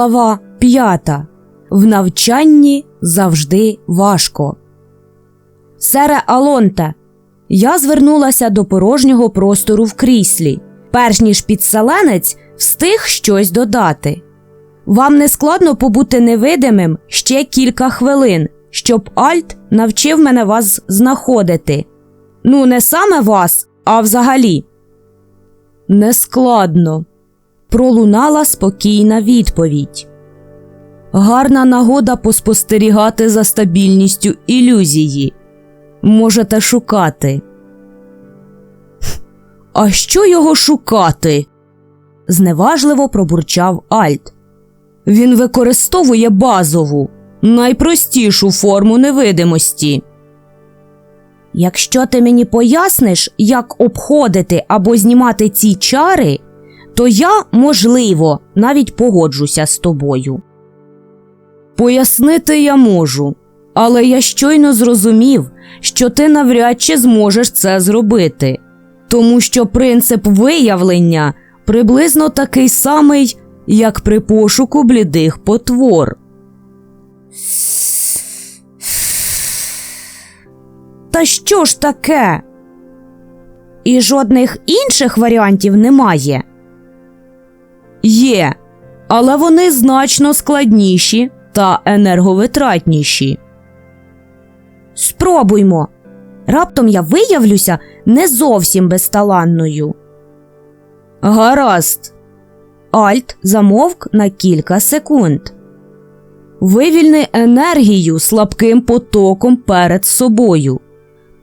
Глава п'ята. В навчанні завжди важко. Сере Алонте. Я звернулася до порожнього простору в кріслі, перш ніж підселенець встиг щось додати. Вам не складно побути невидимим ще кілька хвилин, щоб Альт навчив мене вас знаходити. Ну, не саме вас, а взагалі. Нескладно. Пролунала спокійна відповідь. Гарна нагода поспостерігати за стабільністю ілюзії. Можете шукати. А що його шукати? зневажливо пробурчав Альт. Він використовує базову, найпростішу форму невидимості. Якщо ти мені поясниш, як обходити або знімати ці чари, то я, можливо, навіть погоджуся з тобою. Пояснити я можу, але я щойно зрозумів, що ти навряд чи зможеш це зробити, тому що принцип виявлення приблизно такий самий, як при пошуку блідих потвор. Та що ж таке? І жодних інших варіантів немає. Є, але вони значно складніші та енерговитратніші. Спробуймо. Раптом я виявлюся не зовсім безталанною. Гаразд. Альт замовк на кілька секунд. Вивільни енергію слабким потоком перед собою.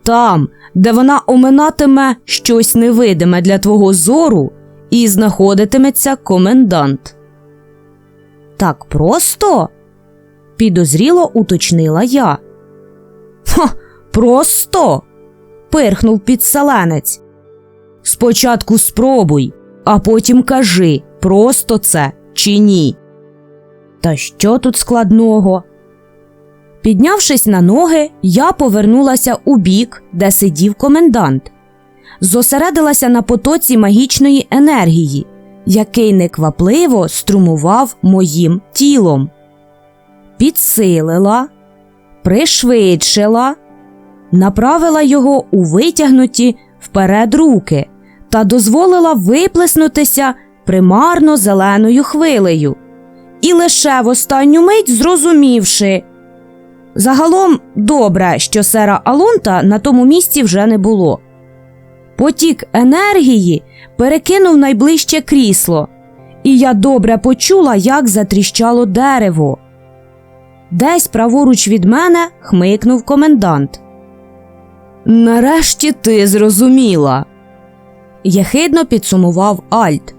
Там, де вона оминатиме щось невидиме для твого зору, і знаходитиметься комендант. Так просто? підозріло уточнила я. Ха, просто. пирхнув підселенець. Спочатку спробуй, а потім кажи, просто це чи ні. Та що тут складного? Піднявшись на ноги, я повернулася у бік, де сидів комендант зосередилася на потоці магічної енергії, який неквапливо струмував моїм тілом, підсилила, пришвидшила, направила його у витягнуті вперед руки та дозволила виплеснутися примарно зеленою хвилею. І лише в останню мить зрозумівши. Загалом добре, що сера Алунта на тому місці вже не було. Потік енергії перекинув найближче крісло, і я добре почула, як затріщало дерево. Десь праворуч від мене хмикнув комендант. Нарешті ти зрозуміла, єхидно підсумував Альт.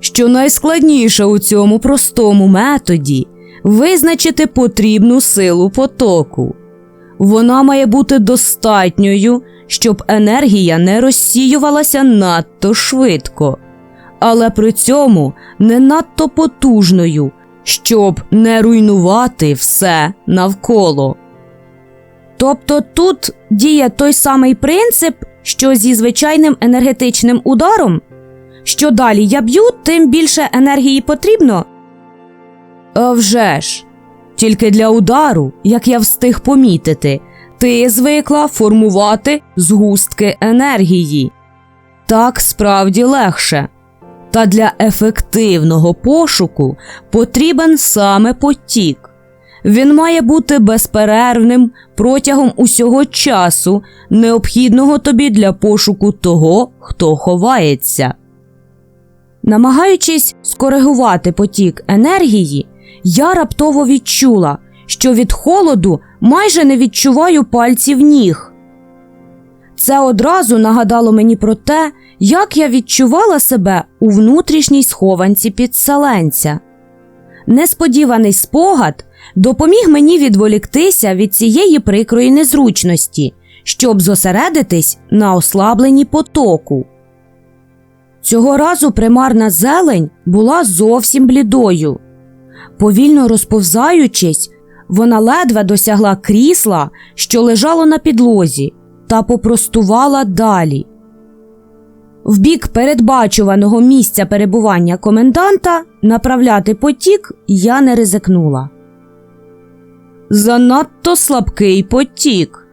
Що найскладніше у цьому простому методі визначити потрібну силу потоку. Вона має бути достатньою, щоб енергія не розсіювалася надто швидко, але при цьому не надто потужною, щоб не руйнувати все навколо. Тобто тут діє той самий принцип, що зі звичайним енергетичним ударом, що далі я б'ю, тим більше енергії потрібно. А вже ж, тільки для удару, як я встиг помітити, ти звикла формувати згустки енергії. Так справді легше. Та для ефективного пошуку потрібен саме потік. Він має бути безперервним протягом усього часу, необхідного тобі для пошуку того, хто ховається. Намагаючись скоригувати потік енергії, я раптово відчула, що від холоду майже не відчуваю пальців ніг. Це одразу нагадало мені про те, як я відчувала себе у внутрішній схованці підселенця. Несподіваний спогад допоміг мені відволіктися від цієї прикрої незручності, щоб зосередитись на ослабленні потоку. Цього разу примарна зелень була зовсім блідою. Повільно розповзаючись, вона ледве досягла крісла, що лежало на підлозі, та попростувала далі. В бік передбачуваного місця перебування коменданта направляти потік я не ризикнула. Занадто слабкий потік.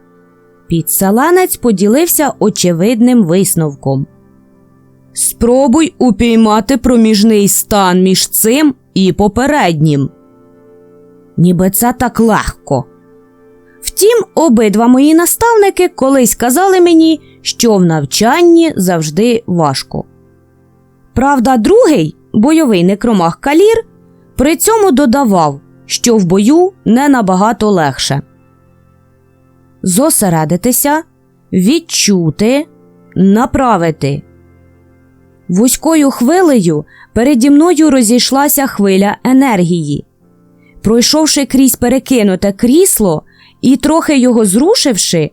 Підселенець поділився очевидним висновком. Спробуй упіймати проміжний стан між цим і попереднім. Ніби це так легко. Втім, обидва мої наставники колись казали мені, що в навчанні завжди важко. Правда, другий бойовий некромах Калір при цьому додавав, що в бою не набагато легше. Зосередитися, відчути, направити. Вузькою хвилею переді мною розійшлася хвиля енергії. Пройшовши крізь перекинуте крісло і трохи його зрушивши,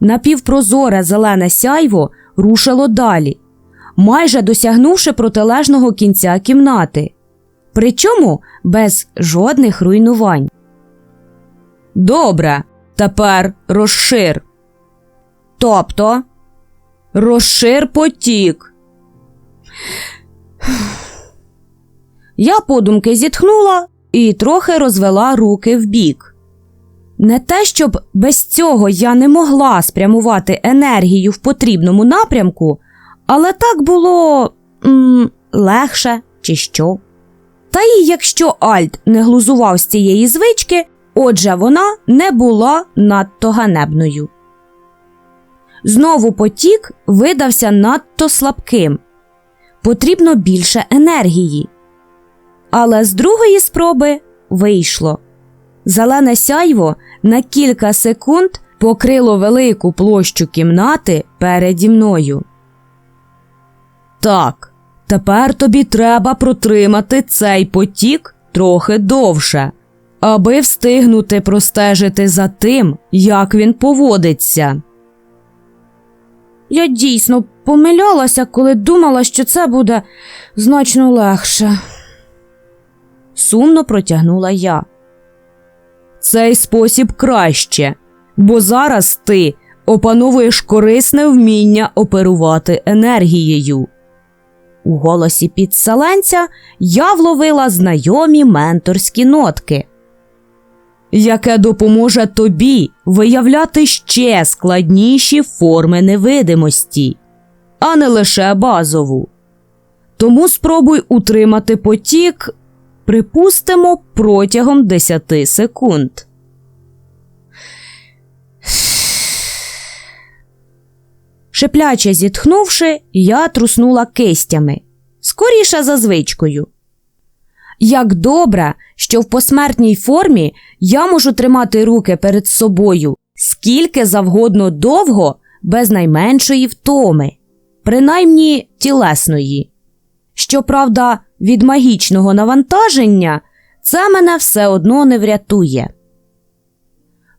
напівпрозоре зелене сяйво рушило далі, майже досягнувши протилежного кінця кімнати, причому без жодних руйнувань. Добре, тепер розшир. Тобто розшир потік. Я подумки зітхнула і трохи розвела руки вбік. Не те, щоб без цього я не могла спрямувати енергію в потрібному напрямку, але так було м, легше чи що. Та й якщо Альт не глузував з цієї звички, отже вона не була надто ганебною. Знову потік видався надто слабким. Потрібно більше енергії. Але з другої спроби вийшло. Зелене сяйво на кілька секунд покрило велику площу кімнати переді мною. Так, тепер тобі треба протримати цей потік трохи довше, аби встигнути простежити за тим, як він поводиться. Я дійсно помилялася, коли думала, що це буде значно легше. Сумно протягнула я. Цей спосіб краще, бо зараз ти опановуєш корисне вміння оперувати енергією. У голосі підселенця я вловила знайомі менторські нотки, яке допоможе тобі виявляти ще складніші форми невидимості, а не лише базову. Тому спробуй утримати потік припустимо, протягом 10 секунд. Шипляче зітхнувши, я труснула кистями, скоріше за звичкою. Як добре, що в посмертній формі я можу тримати руки перед собою скільки завгодно довго, без найменшої втоми, принаймні тілесної. Щоправда, від магічного навантаження це мене все одно не врятує.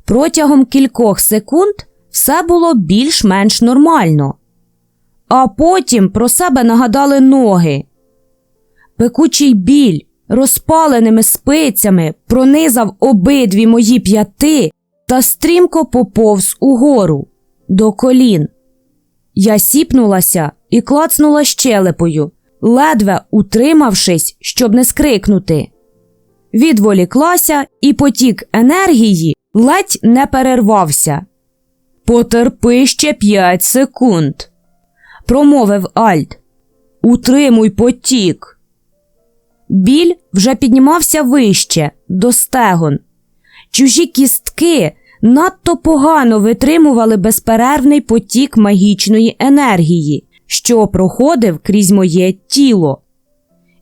Протягом кількох секунд все було більш-менш нормально, а потім про себе нагадали ноги. Пекучий біль розпаленими спицями пронизав обидві мої п'яти та стрімко поповз угору до колін. Я сіпнулася і клацнула щелепою ледве утримавшись, щоб не скрикнути. Відволіклася, і потік енергії ледь не перервався. Потерпи ще п'ять секунд, промовив Альт. Утримуй потік. Біль вже піднімався вище, до стегон. Чужі кістки надто погано витримували безперервний потік магічної енергії, що проходив крізь моє тіло.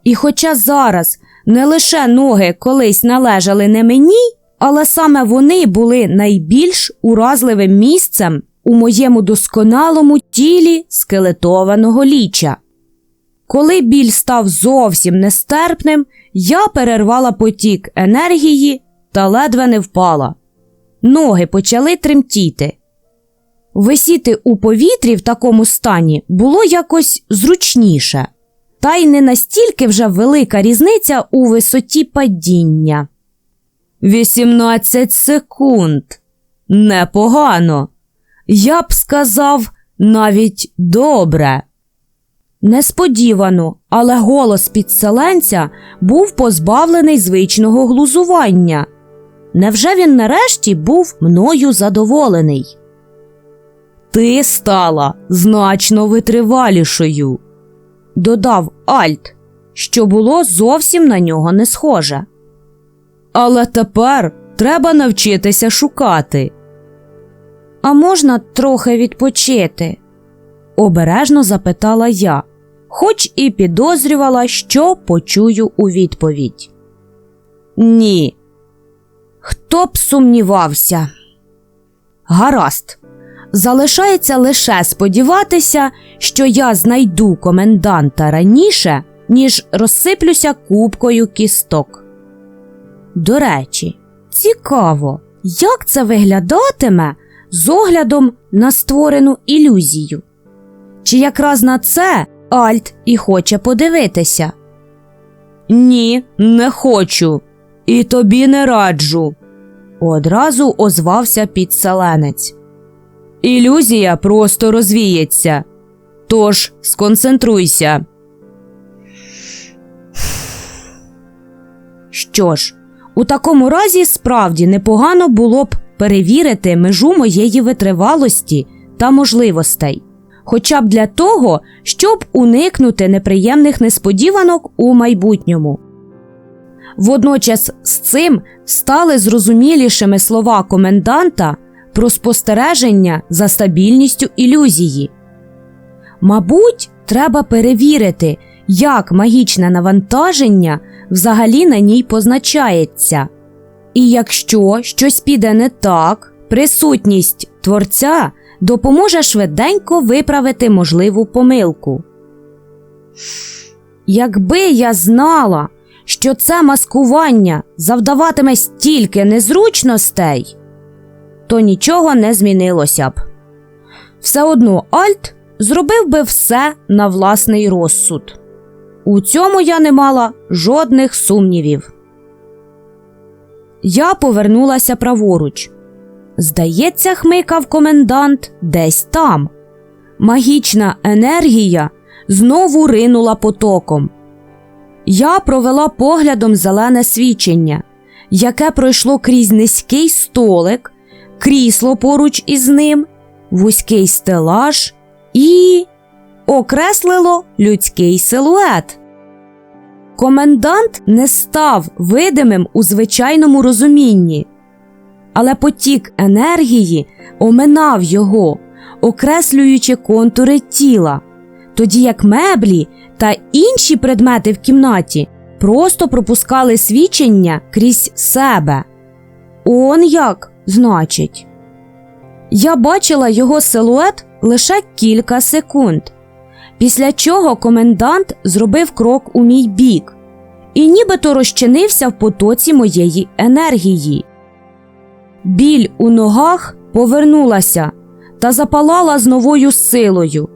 І хоча зараз не лише ноги колись належали не мені, але саме вони були найбільш уразливим місцем у моєму досконалому тілі скелетованого ліча. Коли біль став зовсім нестерпним, я перервала потік енергії та ледве не впала. Ноги почали тремтіти. Висіти у повітрі в такому стані було якось зручніше, та й не настільки вже велика різниця у висоті падіння. 18 секунд. Непогано. Я б сказав навіть добре. Несподівано, але голос підселенця був позбавлений звичного глузування. Невже він нарешті був мною задоволений? Ти стала значно витривалішою, додав Альт, що було зовсім на нього не схоже. Але тепер треба навчитися шукати. А можна трохи відпочити? обережно запитала я, хоч і підозрювала, що почую у відповідь. Ні. Хто б сумнівався? Гаразд. Залишається лише сподіватися, що я знайду коменданта раніше, ніж розсиплюся купкою кісток. До речі, цікаво, як це виглядатиме з оглядом на створену ілюзію. Чи якраз на це Альт і хоче подивитися? Ні, не хочу, і тобі не раджу, одразу озвався підселенець. Ілюзія просто розвіється. Тож сконцентруйся. Що ж, у такому разі справді непогано було б перевірити межу моєї витривалості та можливостей, хоча б для того, щоб уникнути неприємних несподіванок у майбутньому. Водночас з цим стали зрозумілішими слова коменданта про спостереження за стабільністю ілюзії. Мабуть, треба перевірити, як магічне навантаження взагалі на ній позначається. І якщо щось піде не так, присутність творця допоможе швиденько виправити можливу помилку. Якби я знала, що це маскування завдаватиме стільки незручностей, то нічого не змінилося б. Все одно Альт зробив би все на власний розсуд. У цьому я не мала жодних сумнівів. Я повернулася праворуч. Здається, хмикав комендант десь там. Магічна енергія знову ринула потоком. Я провела поглядом зелене свічення, яке пройшло крізь низький столик, крісло поруч із ним, вузький стелаж і окреслило людський силует. Комендант не став видимим у звичайному розумінні, але потік енергії оминав його, окреслюючи контури тіла, тоді як меблі та інші предмети в кімнаті просто пропускали свічення крізь себе. Он як, значить. Я бачила його силует лише кілька секунд, після чого комендант зробив крок у мій бік і нібито розчинився в потоці моєї енергії. Біль у ногах повернулася та запалала з новою силою,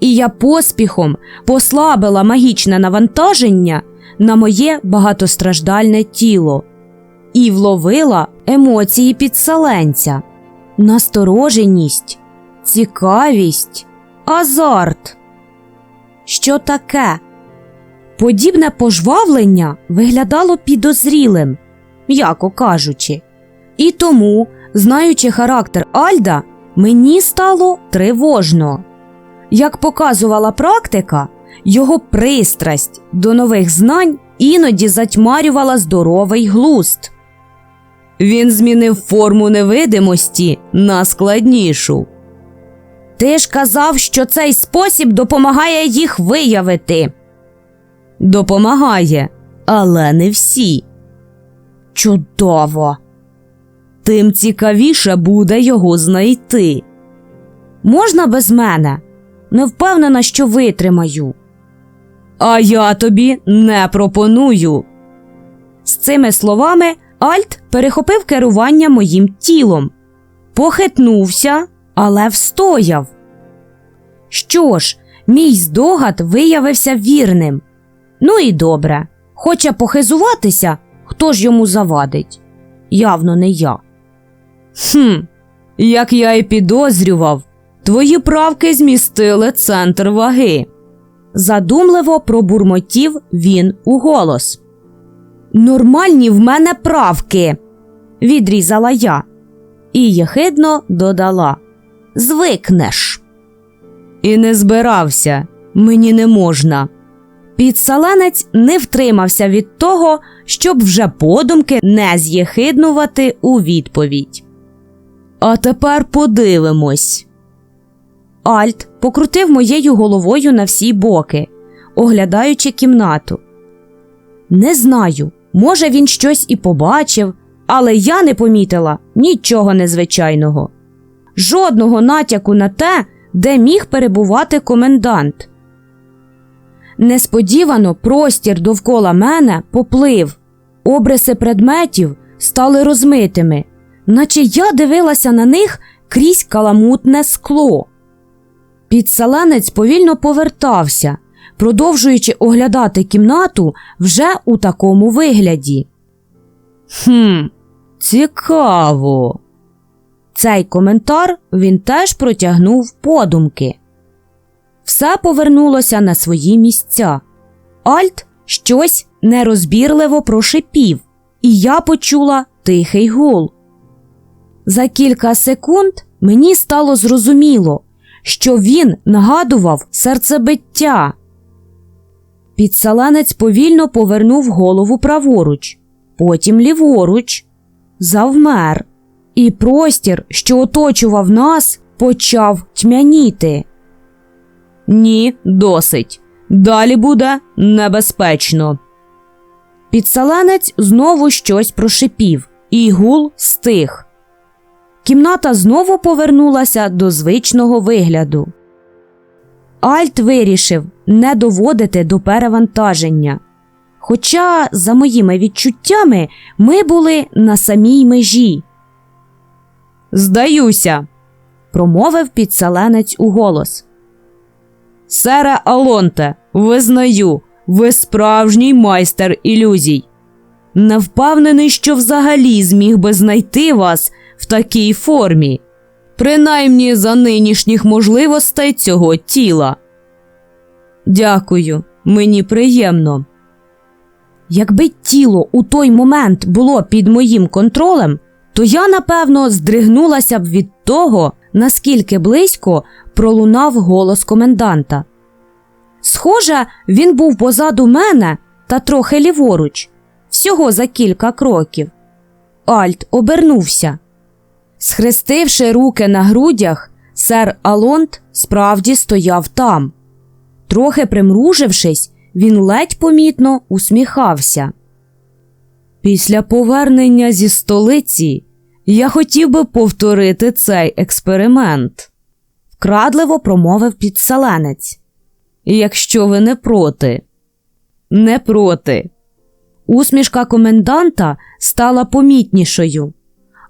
і я поспіхом послабила магічне навантаження на моє багатостраждальне тіло і вловила емоції підселенця, настороженість, цікавість, азарт. Що таке? Подібне пожвавлення виглядало підозрілим, м'яко кажучи, і тому, знаючи характер Альда, мені стало тривожно. Як показувала практика, його пристрасть до нових знань іноді затьмарювала здоровий глуст. Він змінив форму невидимості на складнішу. Ти ж казав, що цей спосіб допомагає їх виявити. Допомагає, але не всі. Чудово. Тим цікавіше буде його знайти. Можна без мене? Не впевнена, що витримаю. А я тобі не пропоную. З цими словами Альт перехопив керування моїм тілом, похитнувся, але встояв. Що ж, мій здогад виявився вірним. Ну і добре, хоче похизуватися, хто ж йому завадить? Явно не я. Хм, як я і підозрював, твої правки змістили центр ваги. задумливо пробурмотів він у голос. Нормальні в мене правки, відрізала я і єхидно додала Звикнеш. І не збирався, мені не можна. Підсаленець не втримався від того, щоб вже подумки не з'єхиднувати у відповідь. А тепер подивимось. Альт покрутив моєю головою на всі боки, оглядаючи кімнату. Не знаю, може, він щось і побачив, але я не помітила нічого незвичайного, жодного натяку на те, де міг перебувати комендант. Несподівано простір довкола мене поплив, обриси предметів стали розмитими, наче я дивилася на них крізь каламутне скло. Підселенець повільно повертався, продовжуючи оглядати кімнату вже у такому вигляді. Хм, цікаво. Цей коментар він теж протягнув подумки. Все повернулося на свої місця. Альт щось нерозбірливо прошипів, і я почула тихий гул. За кілька секунд мені стало зрозуміло, що він нагадував серцебиття. Підсаланець повільно повернув голову праворуч, потім ліворуч, завмер, і простір, що оточував нас, почав тьмяніти. Ні, досить. Далі буде небезпечно. Підсаланець знову щось прошипів, і гул стих. Кімната знову повернулася до звичного вигляду. Альт вирішив не доводити до перевантаження. Хоча, за моїми відчуттями, ми були на самій межі. Здаюся, промовив підселенець у голос. Сере Алонте, визнаю, ви справжній майстер ілюзій. Не впевнений, що взагалі зміг би знайти вас в такій формі, принаймні за нинішніх можливостей цього тіла. Дякую, мені приємно. Якби тіло у той момент було під моїм контролем, то я напевно здригнулася б від того, наскільки близько пролунав голос коменданта. Схоже, він був позаду мене та трохи ліворуч, всього за кілька кроків. Альт обернувся. Схрестивши руки на грудях, сер Алонт справді стояв там. Трохи примружившись, він ледь помітно усміхався. Після повернення зі столиці я хотів би повторити цей експеримент, вкрадливо промовив підселенець. Якщо ви не проти, не проти. Усмішка коменданта стала помітнішою,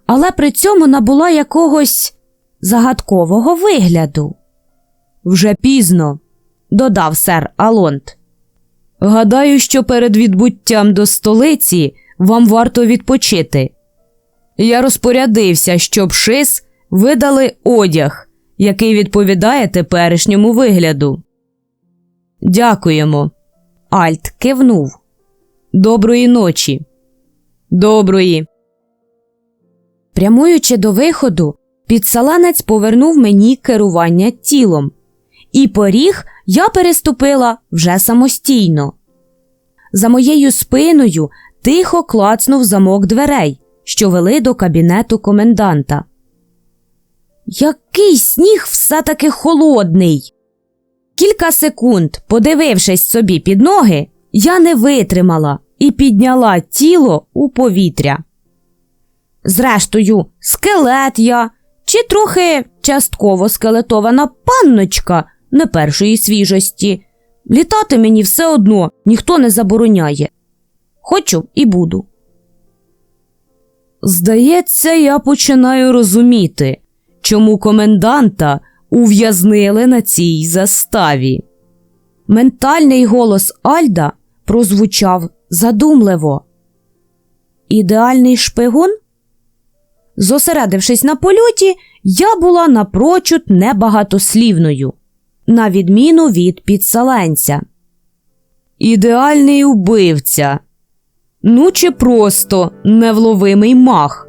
але при цьому набула якогось загадкового вигляду. Вже пізно, додав сер Алонт. Гадаю, що перед відбуттям до столиці вам варто відпочити. Я розпорядився, щоб шис видали одяг, який відповідає теперішньому вигляду. Дякуємо. Альт кивнув. Доброї ночі. Доброї. Прямуючи до виходу, підсаланець повернув мені керування тілом, і поріг я переступила вже самостійно. За моєю спиною тихо клацнув замок дверей, що вели до кабінету коменданта. Який сніг все таки холодний. Кілька секунд, подивившись собі під ноги, я не витримала і підняла тіло у повітря. Зрештою, скелет я чи трохи частково скелетована панночка не першої свіжості. Літати мені все одно ніхто не забороняє. Хочу і буду. Здається, я починаю розуміти, чому коменданта ув'язнили на цій заставі. Ментальний голос Альда прозвучав задумливо. Ідеальний шпигун? Зосередившись на польоті, я була напрочуд небагатослівною. на відміну від підселенця. Ідеальний убивця. Ну чи просто невловимий мах,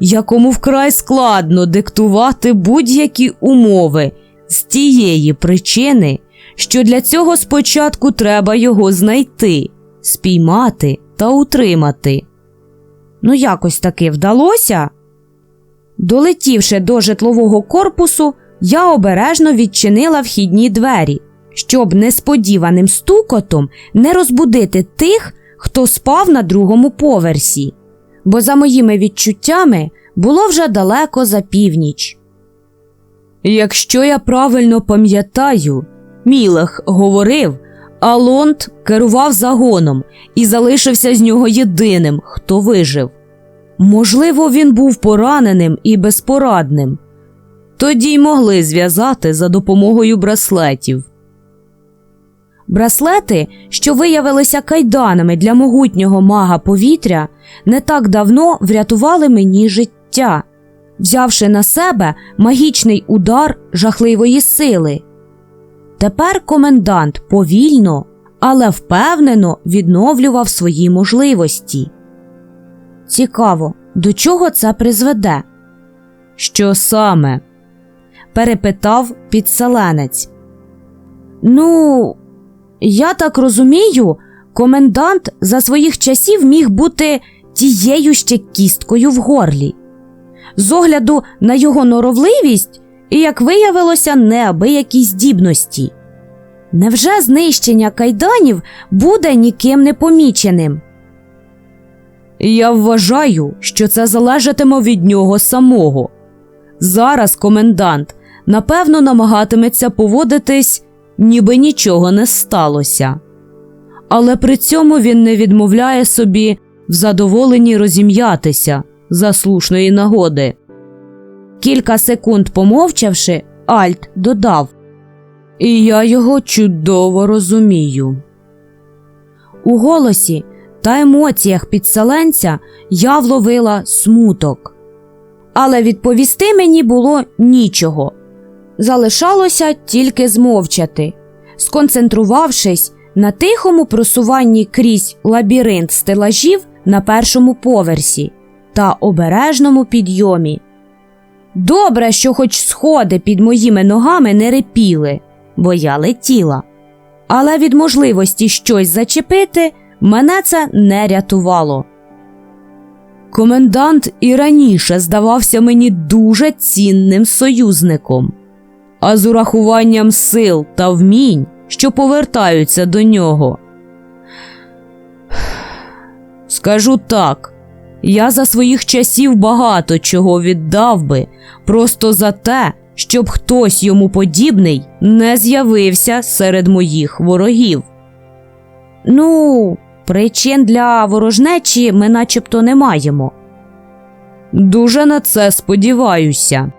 якому вкрай складно диктувати будь-які умови з тієї причини, що для цього спочатку треба його знайти, спіймати та утримати. Ну, якось таки вдалося. Долетівши до житлового корпусу, я обережно відчинила вхідні двері, щоб несподіваним стукотом не розбудити тих, хто спав на другому поверсі, бо, за моїми відчуттями, було вже далеко за північ. Якщо я правильно пам'ятаю, Мілех говорив, а Лонд керував загоном і залишився з нього єдиним, хто вижив. Можливо, він був пораненим і безпорадним. Тоді й могли зв'язати за допомогою браслетів. Браслети, що виявилися кайданами для могутнього мага повітря, не так давно врятували мені життя, взявши на себе магічний удар жахливої сили. Тепер комендант повільно, але впевнено відновлював свої можливості. Цікаво, до чого це призведе? Що саме? перепитав підселенець. Ну, я так розумію, комендант за своїх часів міг бути тією ще кісткою в горлі. З огляду на його норовливість і, як виявилося, неабиякі здібності. Невже знищення кайданів буде ніким не поміченим? Я вважаю, що це залежатиме від нього самого. Зараз комендант напевно намагатиметься поводитись, ніби нічого не сталося. Але при цьому він не відмовляє собі в задоволенні розім'ятися за слушної нагоди. Кілька секунд помовчавши, Альт додав І я його чудово розумію. У голосі та емоціях підселенця я вловила смуток. Але відповісти мені було нічого. Залишалося тільки змовчати, сконцентрувавшись на тихому просуванні крізь лабіринт стелажів на першому поверсі та обережному підйомі. Добре, що хоч сходи під моїми ногами не репіли, бо я летіла. Але від можливості щось зачепити мене це не рятувало. Комендант і раніше здавався мені дуже цінним союзником, а з урахуванням сил та вмінь, що повертаються до нього. Скажу так, я за своїх часів багато чого віддав би, просто за те, щоб хтось йому подібний не з'явився серед моїх ворогів. Ну, причин для ворожнечі ми начебто не маємо. Дуже на це сподіваюся,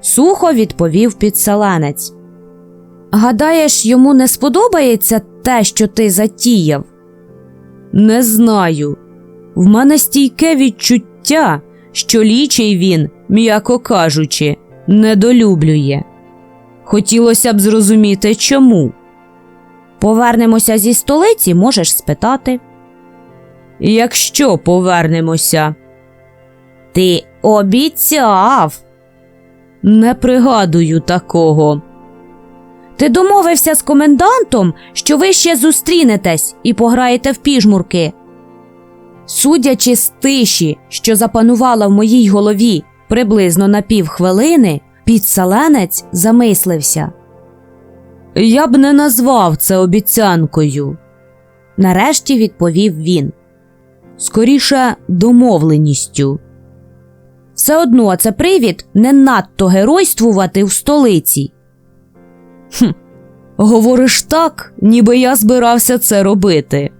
сухо відповів підселенець. Гадаєш, йому не сподобається те, що ти затіяв? Не знаю. В мене стійке відчуття, що лічий він, м'яко кажучи, недолюблює. Хотілося б зрозуміти, чому. Повернемося зі столиці, можеш спитати. Якщо повернемося. Ти обіцяв. Не пригадую такого. Ти домовився з комендантом, що ви ще зустрінетесь і пограєте в піжмурки. Судячи з тиші, що запанувала в моїй голові приблизно на півхвилини, підселенець замислився. Я б не назвав це обіцянкою, нарешті відповів він. Скоріше домовленістю. Все одно це привід не надто геройствувати в столиці. Хм, говориш так, ніби я збирався це робити.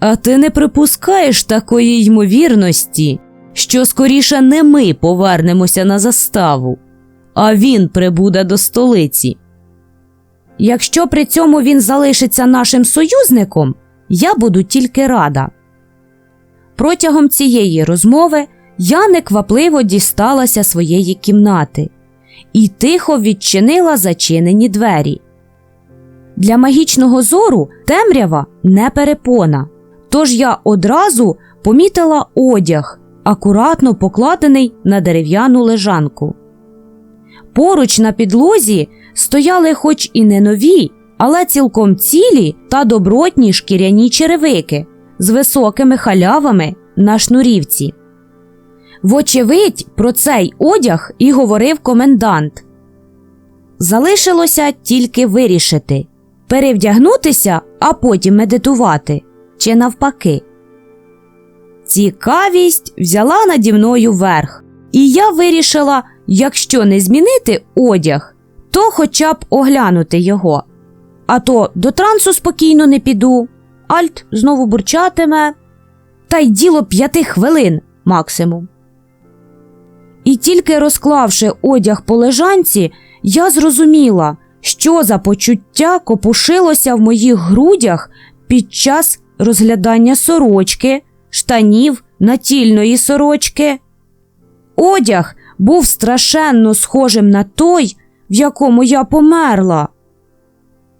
А ти не припускаєш такої ймовірності, що скоріше не ми повернемося на заставу, а він прибуде до столиці. Якщо при цьому він залишиться нашим союзником, я буду тільки рада. Протягом цієї розмови я неквапливо дісталася своєї кімнати і тихо відчинила зачинені двері, Для магічного зору темрява не перепона. Тож я одразу помітила одяг, акуратно покладений на дерев'яну лежанку. Поруч на підлозі стояли хоч і не нові, але цілком цілі та добротні шкіряні черевики з високими халявами на шнурівці. Вочевидь, про цей одяг і говорив комендант. Залишилося тільки вирішити перевдягнутися, а потім медитувати, чи навпаки. Цікавість взяла наді мною верх, і я вирішила, якщо не змінити одяг, то хоча б оглянути його. А то до трансу спокійно не піду. Альт знову бурчатиме. Та й діло п'яти хвилин максимум. І тільки розклавши одяг по лежанці, я зрозуміла, що за почуття копушилося в моїх грудях під час розглядання сорочки, штанів, натільної сорочки. Одяг був страшенно схожим на той, в якому я померла.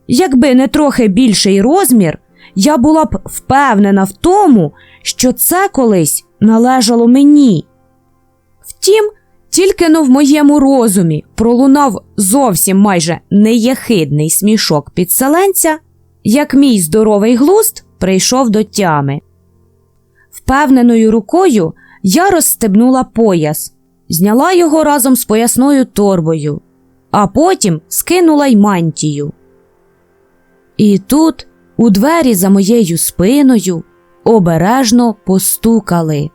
Якби не трохи більший розмір, я була б впевнена в тому, що це колись належало мені. Втім, тільки но в моєму розумі пролунав зовсім майже неєхидний смішок підселенця, як мій здоровий глузд прийшов до тями. Впевненою рукою я розстебнула пояс, зняла його разом з поясною торбою, а потім скинула й мантію. І тут у двері за моєю спиною обережно постукали.